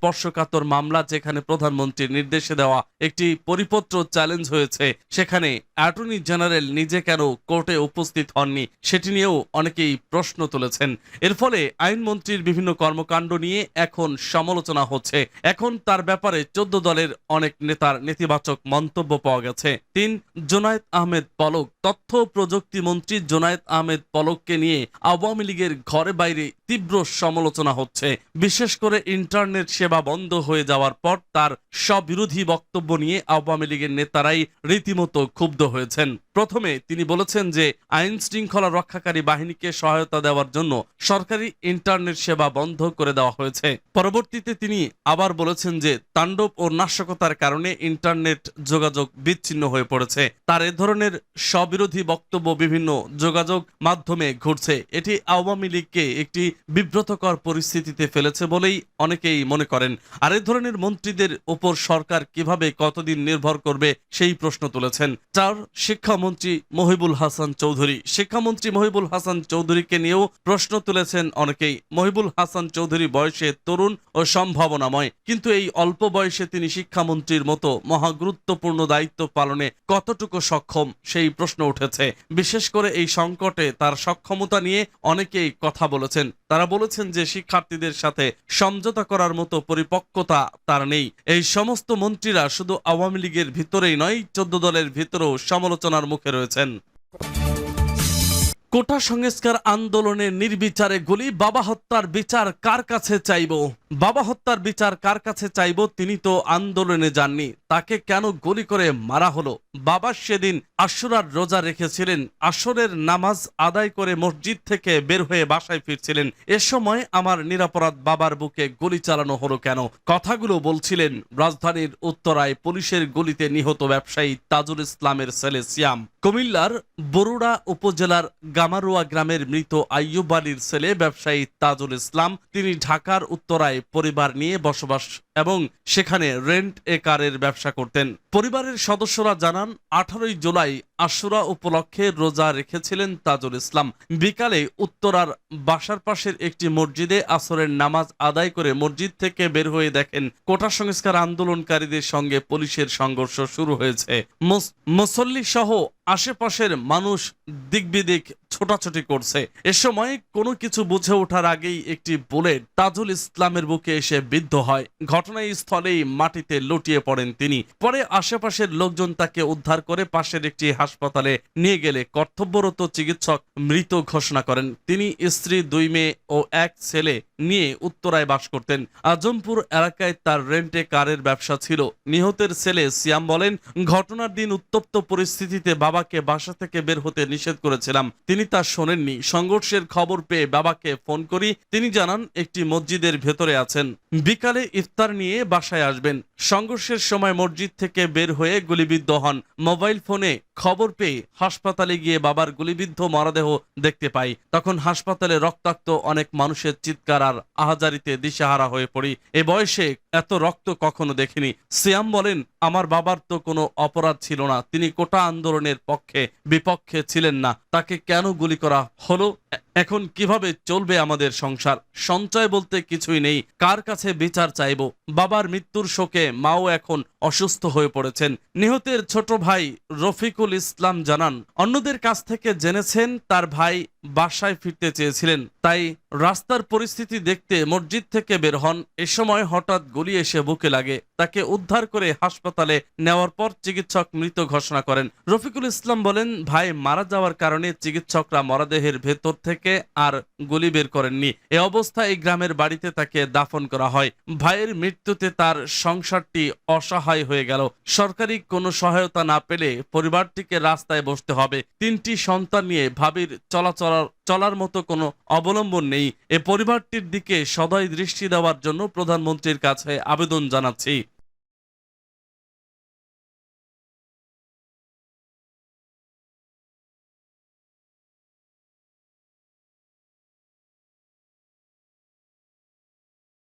স্পর্শকাতর মামলা যেখানে প্রধানমন্ত্রীর নির্দেশে দেওয়া একটি পরিপত্র চ্যালেঞ্জ হয়েছে, সেখানে অ্যাটর্নি জেনারেল নিজে কেন কোর্টে উপস্থিত হননি সেটি নিয়েও অনেকেই প্রশ্ন তুলেছেন। এর ফলে আইনমন্ত্রীর বিভিন্ন কর্মকাণ্ড নিয়ে এখন সমালোচনা হচ্ছে। এখন তার ব্যাপারে চোদ্দ দলের অনেক নেতার নেতিবাচক মন্তব্য পাওয়া গেছে। তিন, জোনায়েদ আহমেদ পলক। তথ্য প্রযুক্তি মন্ত্রী জোনায়েদ আহমেদ পলককে নিয়ে আওয়ামী লীগের ঘরে বাইরে তীব্র সমালোচনা হচ্ছে। বিশেষ করে ইন্টারনেট সেবা বন্ধ হয়ে যাওয়ার পর তার স্ববিরোধী বক্তব্য নিয়ে আওয়ামী লীগের নেতারাই রীতিমতো ক্ষুব্ধ হয়েছেন। প্রথমে তিনি বলেছেন যে, আইন শৃঙ্খলা রক্ষাকারী বাহিনীকে সহায়তা দেওয়ার জন্য সরকারি ইন্টারনেট সেবা বন্ধ করে দেওয়া হয়েছে। পরবর্তীতে তিনি আবার বলেছেন যে, তাণ্ডব ও নাশকতার কারণে ইন্টারনেট যোগাযোগ বিচ্ছিন্ন হয়ে পড়েছে। তার এ ধরনের স্ববিরোধী বক্তব্য বিভিন্ন যোগাযোগ মাধ্যমে ঘটছে এটি আওয়ামী লীগকে একটি বিব্রতকর পরিস্থিতিতে ফেলেছে বলেই অনেকেই মনে করেন। আর এ ধরনের মন্ত্রীদের উপর সরকার কীভাবে কতদিন নির্ভর করবে সেই প্রশ্ন তুলেছেন চার শিক্ষামন্ত্রী মহিবুল হাসান চৌধুরী। শিক্ষামন্ত্রী মহিবুল হাসান চৌধুরীকে নিয়েও প্রশ্ন তুলেছেন অনেকেই। মহিবুল হাসান চৌধুরী বয়সে তরুণ ও সম্ভাবনাময়, কিন্তু এই অল্প বয়সে তিনি শিক্ষামন্ত্রীর মতো মহাগুরুত্বপূর্ণ দায়িত্ব পালনে কতটুকু সক্ষম সেই প্রশ্ন উঠেছে। বিশেষ করে এই সংকটে তার সক্ষমতা নিয়ে অনেকেই কথা বলেছেন। তারা বলেছেন যে শিক্ষার্থীদের সাথে সমঝোতা করার মতো পরিপক্কতা তার নেই। এই সমস্ত মন্ত্রীরা শুধু আওয়ামী লীগের ভিতরেই নয়, চোদ্দ দলের ভিতরেও সমালোচনার মুখে রয়েছেন। কোটা সংস্কার আন্দোলনে নির্বিচারে গুলি, বাবা হত্যার বিচার কার কাছে চাইব? বাবা হত্যার বিচার কার কাছে চাইব তিনি তো আন্দোলনে যাননি। তাকে কেন গুলি করে মারা হলো? বাবা সেদিন আশুরার রোজা রেখেছিলেন। আসরের নামাজ আদায় করে মসজিদ থেকে বের হয়ে বাসায় ফিরছিলেন। এ সময় আমার নিরাপরাধ বাবার বুকে গুলি চালানো হলো কেন? কথাগুলো বলছিলেন রাজধানীর উত্তরায় পুলিশের গুলিতে নিহত ব্যবসায়ী তাজুল ইসলামের ছেলে সিয়াম। কুমিল্লার বরুড়া উপজেলার গামারুয়া গ্রামের মৃত আইয়ুব আলীর ছেলে ব্যবসায়ী তাজুল ইসলাম, তিনি ঢাকার উত্তরায় পরিবার নিয়ে বসবাস এবং সেখানে রেন্ট এ কারের ব্যবসা করতেন। পরিবারের সদস্যরা জানান, আঠারোই জুলাই আশুরা উপলক্ষে রোজা রেখেছিলেন তাজুল ইসলাম। বিকালে উত্তরার বাসার পাশের একটি মসজিদে আসরের নামাজ আদায় করে মসজিদ থেকে বের হয়ে দেখেন, কোটা সংস্কার আন্দোলনকারীদের সঙ্গে পুলিশের সংঘর্ষ শুরু হয়েছে। মুস- মুসল্লি সহ আশেপাশের মানুষ দিকবিদিক ছোটাছুটি করছে। এ সময় কোনো কিছু বুঝে ওঠার আগেই একটি বুলেট তাজুল ইসলামের বুকে এসে বিদ্ধ হয়। ঘটনাস্থলেই মাটিতে লুটিয়ে পড়েন তিনি। পরে আশেপাশের লোকজন তাকে উদ্ধার করে পাশের একটি হাসপাতালে নিয়ে গেলে কর্তব্যরত চিকিৎসক মৃত ঘোষণা করেন। তিনি স্ত্রী, দুই মেয়ে ও এক ছেলে নিয়ে উত্তরায় বাস করতেন। আজমপুর এলাকায় তার রেন্টে কারের ব্যবসা ছিল। নিহতের ছেলে সিয়াম বলেন, ঘটনার দিন উত্তপ্ত পরিস্থিতিতে বাবাকে বাসা থেকে বের হতে নিষেধ করেছিলাম। তিনি তা শোনেননি। সংঘর্ষের খবর পেয়ে বাবাকে ফোন করি। তিনি জানান, একটি মসজিদের ভেতরে আছেন। বিকালে ইফতার নিয়ে বাসায় আসবেন। সংঘর্ষের সময় মসজিদ থেকে বের হয়ে গুলিবিদ্ধ হন। মোবাইল ফোনে খবর পেয়ে হাসপাতালে গিয়ে বাবার গুলিবিদ্ধ মরদেহ দেখতে পাই। তখন হাসপাতালে রক্তাক্ত অনেক মানুষের চিৎকার আর আহাজারিতে দিশাহারা হয়ে পড়ি। এ বয়সে এত রক্ত কখনো দেখিনি। সিয়াম বলেন, আমার বাবার তো কোনো অপরাধ ছিল না। তিনি কোটা আন্দোলনের পক্ষে, বিপক্ষে ছিলেন না। তাকে কেন গুলি করা হলো? এখন কীভাবে চলবে আমাদের সংসার? সঞ্চয় বলতে কিছুই নেই। কার কাছে বিচার চাইব? বাবার মৃত্যুর শোকে মাও এখন অসুস্থ হয়ে পড়েছেন। নিহতের ছোট ভাই রফিকুল ইসলাম জানান, অন্যদের কাছ থেকে জেনেছেন তার ভাই বাসায় ফিরতে চেয়েছিলেন। তাই রাস্তার পরিস্থিতি দেখতে মসজিদ থেকে বের হন। এ সময় হঠাৎ গুলি এসে বুকে লাগে। তাকে উদ্ধার করে হাসপাতালে নেওয়ার পর চিকিৎসক মৃত ঘোষণা করেন। রফিকুল ইসলাম বলেন, ভাই, মারা যাওয়ার কারণে চিকিৎসকরা মরদেহের ভেতর থেকে আর গুলি বের করেননি। এ অবস্থায় এই গ্রামের বাড়িতে তাকে দাফন করা হয়। ভাইয়ের মৃত্যুতে তার সংসারটি অসহায় হয়ে গেল। সরকারি কোনো সহায়তা না পেলে পরিবারটিকে রাস্তায় বসতে হবে। তিনটি সন্তান নিয়ে ভাবির চলাচলার চলার মতো কোনো অবলম্বন নেই। এ পরিবারটির দিকে সদয় দৃষ্টি দেওয়ার জন্য প্রধানমন্ত্রীর কাছে আবেদন জানাচ্ছি।